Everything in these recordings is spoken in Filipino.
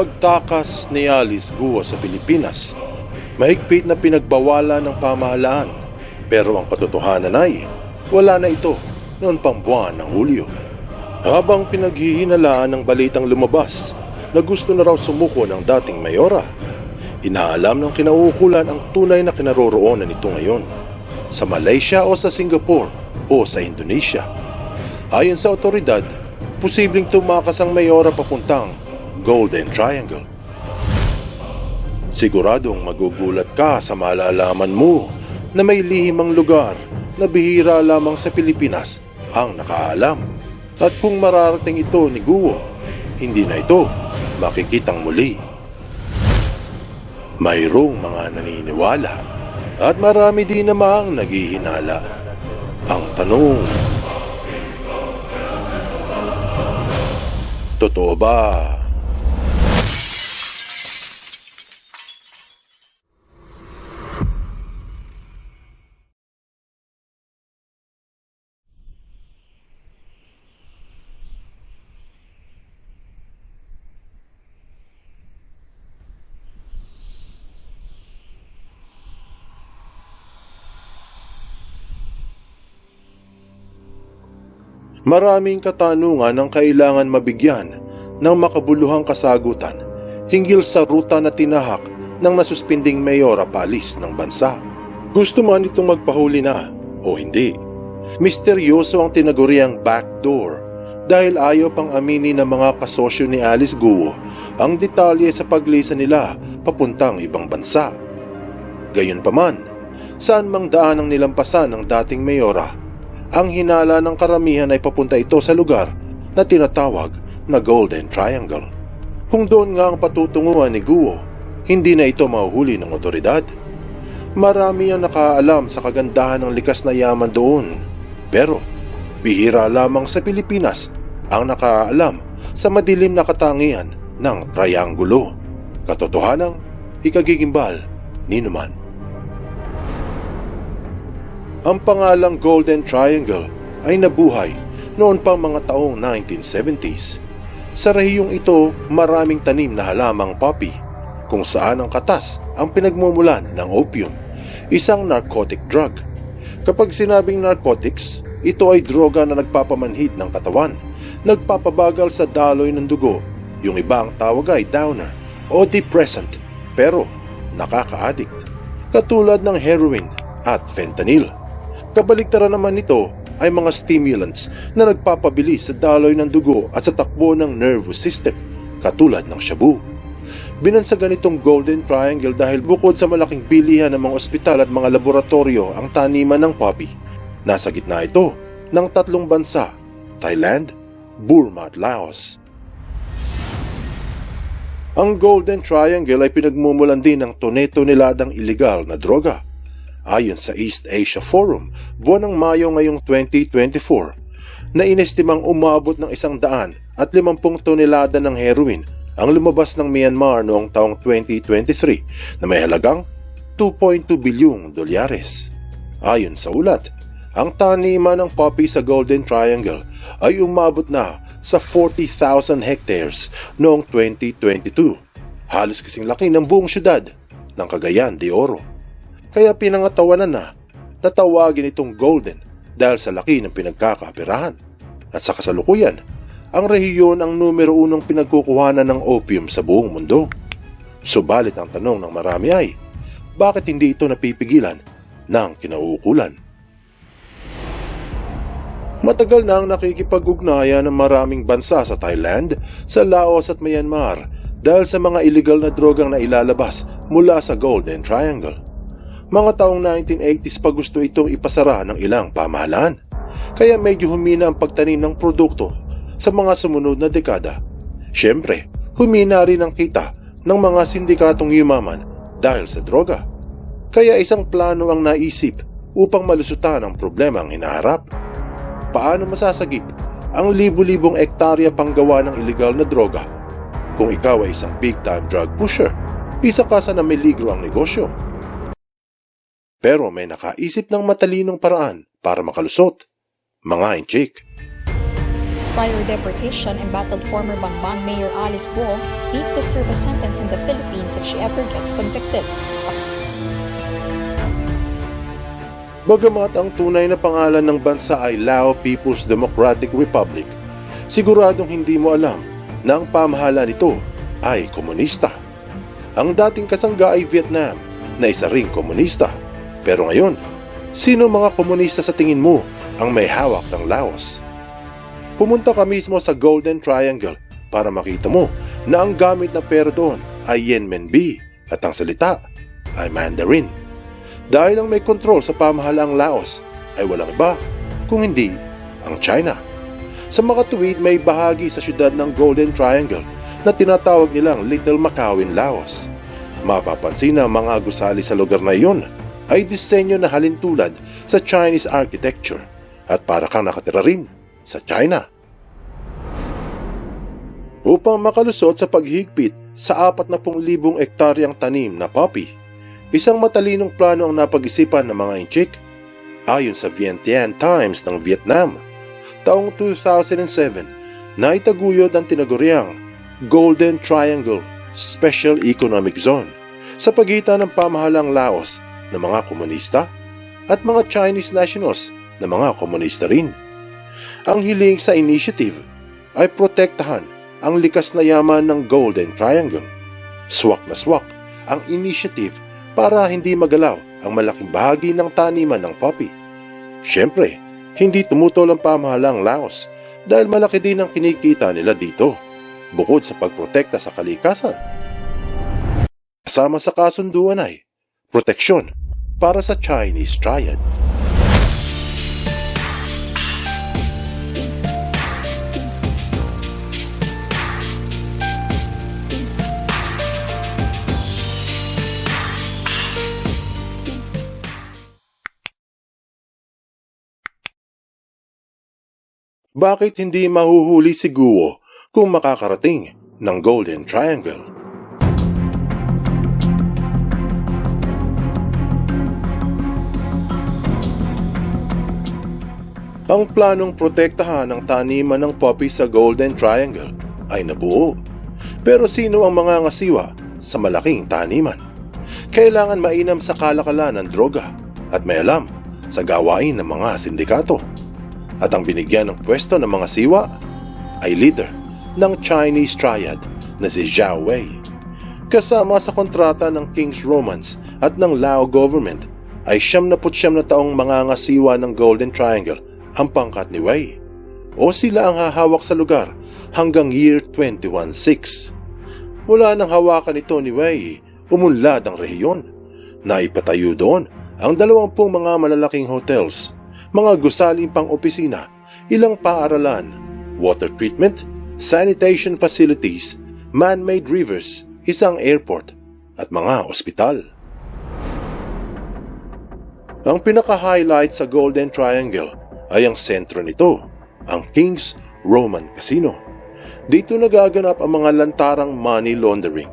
Pagtakas ni Alice Guo sa Pilipinas, mahigpit na pinagbawalan ng pamahalaan. Pero ang katotohanan ay wala na ito noon pang buwan ng Hulyo. Habang pinaghihinalaan ng balitang lumabas na gusto na raw sumuko ng dating mayora, inaalam ng kinauukulan ang tunay na kinaroroonan nito ngayon sa Malaysia o sa Singapore o sa Indonesia. Ayon sa otoridad, posibleng tumakas ang mayora papuntang Golden Triangle. Siguradong magugulat ka sa malalaman mo na may lihimang lugar na bihira lamang sa Pilipinas ang nakaalam. At kung mararating ito ni Guo, hindi na ito makikitang muli. Mayroong mga naniniwala at marami din namang naghihinala. Ang tanong, totoo ba? Maraming katanungan ang kailangan mabigyan ng makabuluhang kasagutan hinggil sa ruta na tinahak ng nasuspinding mayora palis ng bansa. Gusto man itong magpahuli na o hindi. Misteryoso ang tinaguriang backdoor dahil ayaw pang aminin ng mga kasosyo ni Alice Guo ang detalye sa paglisa nila papuntang ibang bansa. Gayunpaman, saan mang daan ang nilampasan ng dating mayora ang hinala ng karamihan ay papunta ito sa lugar na tinatawag na Golden Triangle. Kung doon nga ang patutunguhan ni Guo, hindi na ito mahuhuli ng otoridad. Marami ang nakaalam sa kagandahan ng likas na yaman doon. Pero, bihira lamang sa Pilipinas ang nakaalam sa madilim na katangian ng triangulo. Katotohanang ikagigimbal ni Numan. Ang pangalang Golden Triangle ay nabuhay noon pang mga taong 1970s. Sa rehiyong ito, maraming tanim na halamang poppy, kung saan ang katas ang pinagmumulan ng opium, isang narcotic drug. Kapag sinabing narcotics, ito ay droga na nagpapamanhid ng katawan, nagpapabagal sa daloy ng dugo, yung iba ang tawag ay downer o depressant, pero nakaka-addict, katulad ng heroin at fentanyl. Kabaliktaran naman nito ay mga stimulants na nagpapabilis sa daloy ng dugo at sa takbo ng nervous system, katulad ng shabu. Binansagan itong Golden Triangle dahil bukod sa malaking bilihan ng mga ospital at mga laboratorio ang taniman ng poppy, nasa gitna ito ng tatlong bansa, Thailand, Burma at Laos. Ang Golden Triangle ay pinagmumulan din ng tone-toneladang iligal na droga Ayon sa East Asia Forum, buwan ng Mayo ngayong 2024, na inestimang umabot ng isang daan at limampung tonelada ng heroin ang lumabas ng Myanmar noong taong 2023 na may halagang 2.2 bilyong dolyares. Ayon sa ulat, ang taniman ng poppy sa Golden Triangle ay umabot na sa 40,000 hectares noong 2022, halos kasing laki ng buong syudad ng Cagayan de Oro. Kaya pinangatawanan na natawagin itong Golden dahil sa laki ng pinagkakapirahan. At sa kasalukuyan, ang rehiyon ang numero unong pinagkukuhanan ng opium sa buong mundo. Subalit ang tanong ng marami ay, bakit hindi ito napipigilan ng kinauukulan? Matagal na ang nakikipag-ugnayan ng maraming bansa sa Thailand, sa Laos at Myanmar dahil sa mga illegal na drogang na ilalabas mula sa Golden Triangle. Mga taong 1980s pa gusto itong ipasara ng ilang pamahalaan. Kaya medyo humina ang pagtanim ng produkto sa mga sumunod na dekada. Siyempre, humina rin ang kita ng mga sindikatong yumaman dahil sa droga. Kaya isang plano ang naisip upang malusutan ang problema ang hinaharap. Paano masasagip ang libu-libong ektarya panggawa ng illegal na droga kung ikaw ay isang big-time drug pusher? Isa ka sa na may ligro ang negosyo. Pero may nakaisip ng matalinong paraan para makalusot. Mga inchik. Prior deportation, embattled former Bangbang Mayor Alice Guo needs to serve a sentence in the Philippines if she ever gets convicted. Bagamat ang tunay na pangalan ng bansa ay Lao People's Democratic Republic, siguradong hindi mo alam na ang pamahala nito ay komunista. Ang dating kasangga ay Vietnam na isa ring komunista. Pero ngayon, sino mga komunista sa tingin mo ang may hawak ng Laos? Pumunta ka mismo sa Golden Triangle para makita mo na ang gamit na pera doon ay Yenmenbi at ang salita ay Mandarin. Dahil ang may kontrol sa pamahalaang Laos ay walang iba kung hindi ang China. Sa makatuwid may bahagi sa syudad ng Golden Triangle na tinatawag nilang Little Macau in Laos. Mapapansin na mga gusali sa lugar na iyon ay disenyo na halintulad sa Chinese architecture at para kang nakatira rin sa China. Upang makalusot sa paghigpit sa 40,000 ektaryang tanim na poppy, Isang matalinong plano ang napag-isipan ng mga Inchik ayon sa Vientiane Times ng Vietnam. Taong 2007, naitaguyod ang tinaguriang Golden Triangle Special Economic Zone sa pagitan ng pamahalang Laos na mga komunista at mga Chinese nationals na mga komunista rin. Ang hiling sa initiative ay protektahan ang likas na yaman ng Golden Triangle. Swak na swak ang initiative para hindi magalaw ang malaking bahagi ng taniman ng poppy. Siyempre, hindi tumutol ang pamahalang Laos dahil malaki din ang kinikita nila dito, bukod sa pagprotekta sa kalikasan. Kasama sa kasunduan ay proteksyon para sa Chinese Triad. Bakit hindi mahuhuli si Guo kung makakarating ng Golden Triangle? Ang planong protektahan ang taniman ng poppy sa Golden Triangle ay nabuo. Pero sino ang mga ngasiwa sa malaking taniman? Kailangan mainam sa kalakalan ng droga at may alam sa gawain ng mga sindikato at ang binigyan ng pwesto ng mga siwa ay leader ng Chinese Triad na si Zhao Wei. Kasama sa kontrata ng King's Romance at ng Lao government ay siyam na putsyam na taong mga ngasiwa ng Golden Triangle ang pangkat ni Wei. O sila ang hahawak sa lugar hanggang year 216. Wala nang hawakan ito ni Wei, umunlad ang rehiyon. Naipatayo doon ang dalawampung mga malalaking hotels mga gusaling pang opisina, ilang paaralan, water treatment, sanitation facilities, man-made rivers, isang airport, at mga ospital. Ang pinaka-highlight sa Golden Triangle ay ang sentro nito, ang King's Roman Casino. Dito nagaganap ang mga lantarang money laundering,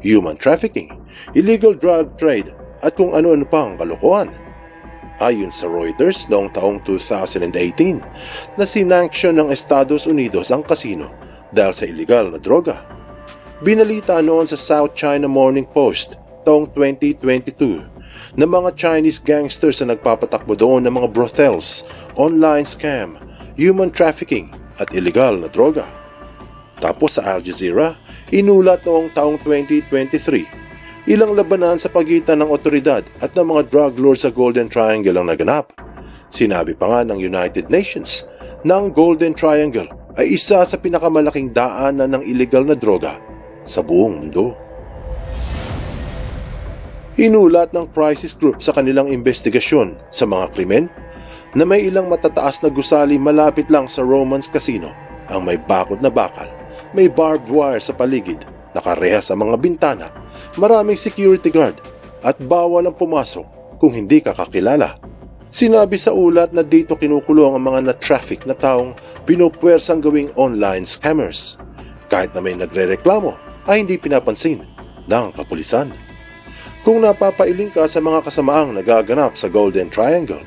human trafficking, illegal drug trade at kung ano-ano pang kalokohan. Ayon sa Reuters noong taong 2018 na sinanksyon ng Estados Unidos ang kasino dahil sa illegal na droga. Binalita noon sa South China Morning Post taong 2022 na mga Chinese gangsters na nagpapatakbo doon ng mga brothels, online scam, human trafficking at illegal na droga. Tapos sa Al Jazeera, inulat noong taong 2023 Ilang labanan sa pagitan ng otoridad at ng mga drug lords sa Golden Triangle ang naganap. Sinabi pa nga ng United Nations na ang Golden Triangle ay isa sa pinakamalaking daanan ng illegal na droga sa buong mundo. Inulat ng Crisis Group sa kanilang investigasyon sa mga krimen na may ilang matataas na gusali malapit lang sa Romans Casino ang may bakod na bakal, may barbed wire sa paligid, nakareha sa mga bintana, maraming security guard at bawal ang pumasok kung hindi ka kakilala. Sinabi sa ulat na dito kinukulong ang mga na-traffic na taong pinupwersang gawing online scammers. Kahit na may nagre-reklamo ay hindi pinapansin ng kapulisan. Kung napapailing ka sa mga kasamaang nagaganap sa Golden Triangle,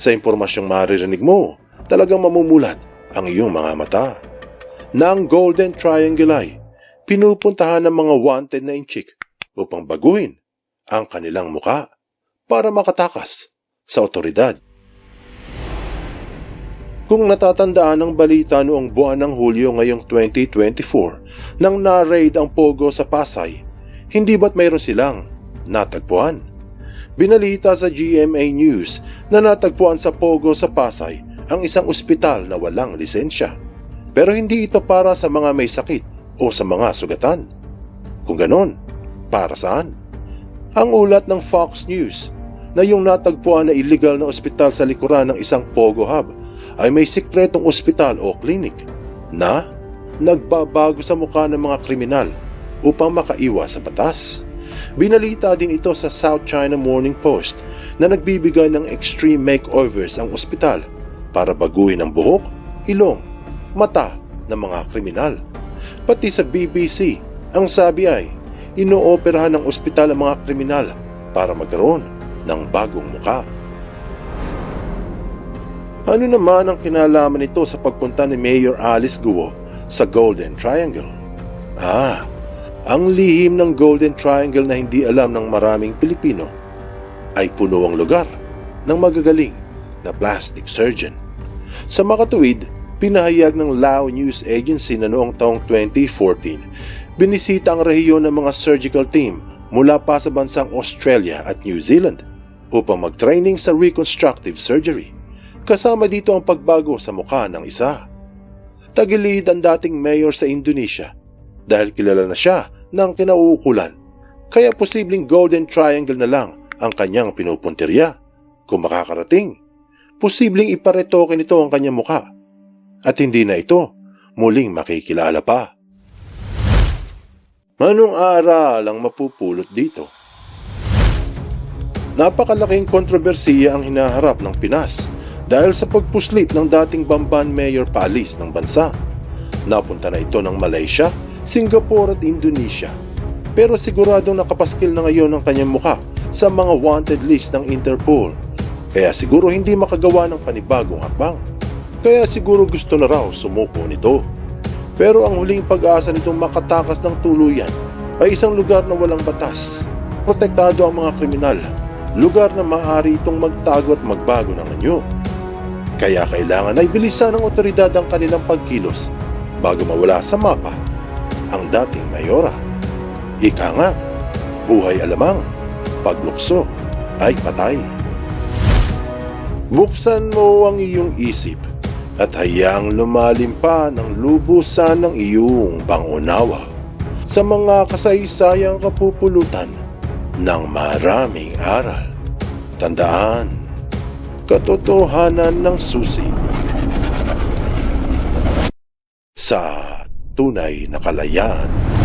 sa impormasyong maririnig mo, talagang mamumulat ang iyong mga mata na ang Golden Triangle ay pinupuntahan ng mga wanted na inchik upang baguhin ang kanilang muka para makatakas sa otoridad. Kung natatandaan ang balita noong buwan ng Hulyo ngayong 2024 nang na-raid ang Pogo sa Pasay, hindi ba't mayroon silang natagpuan? Binalita sa GMA News na natagpuan sa Pogo sa Pasay ang isang ospital na walang lisensya. Pero hindi ito para sa mga may sakit o sa mga sugatan. Kung ganon, para saan? Ang ulat ng Fox News na yung natagpuan na illegal na ospital sa likuran ng isang Pogo Hub ay may sikretong ospital o klinik na nagbabago sa mukha ng mga kriminal upang makaiwas sa batas. Binalita din ito sa South China Morning Post na nagbibigay ng extreme makeovers ang ospital para baguhin ang buhok, ilong, mata ng mga kriminal. Pati sa BBC, ang sabi ay inooperahan ng ospital ang mga kriminal para magkaroon ng bagong muka. Ano naman ang kinalaman nito sa pagpunta ni Mayor Alice Guo sa Golden Triangle? Ah, ang lihim ng Golden Triangle na hindi alam ng maraming Pilipino ay puno ang lugar ng magagaling na plastic surgeon. Sa makatuwid, pinahayag ng Lao News Agency na noong taong 2014, binisita ang rehiyon ng mga surgical team mula pa sa bansang Australia at New Zealand upang mag-training sa reconstructive surgery. Kasama dito ang pagbago sa mukha ng isa. Tagilid ang dating mayor sa Indonesia dahil kilala na siya ng kinauukulan. Kaya posibleng Golden Triangle na lang ang kanyang pinupuntirya. Kung makakarating, posibleng iparetoke nito ang kanyang mukha. At hindi na ito muling makikilala pa. Manong aral ang mapupulot dito? Napakalaking kontrobersiya ang hinaharap ng Pinas dahil sa pagpuslit ng dating Bamban Mayor Paalis ng bansa. Napunta na ito ng Malaysia, Singapore at Indonesia. Pero siguradong nakapaskil na ngayon ang kanyang muka sa mga wanted list ng Interpol. Kaya siguro hindi makagawa ng panibagong hakbang. Kaya siguro gusto na raw sumuko nito. Pero ang huling pag-asa nitong makatakas ng tuluyan ay isang lugar na walang batas. Protektado ang mga kriminal. Lugar na maaari itong magtago at magbago ng anyo. Kaya kailangan ay bilisan ng otoridad ang kanilang pagkilos bago mawala sa mapa ang dating mayora. Ika nga, buhay alamang, paglukso ay patay. Buksan mo ang iyong isip at hayaang lumalim pa ng lubusan ng iyong bangunawa sa mga kasaysayang kapupulutan ng maraming aral. Tandaan, katotohanan ng susi sa tunay na kalayaan.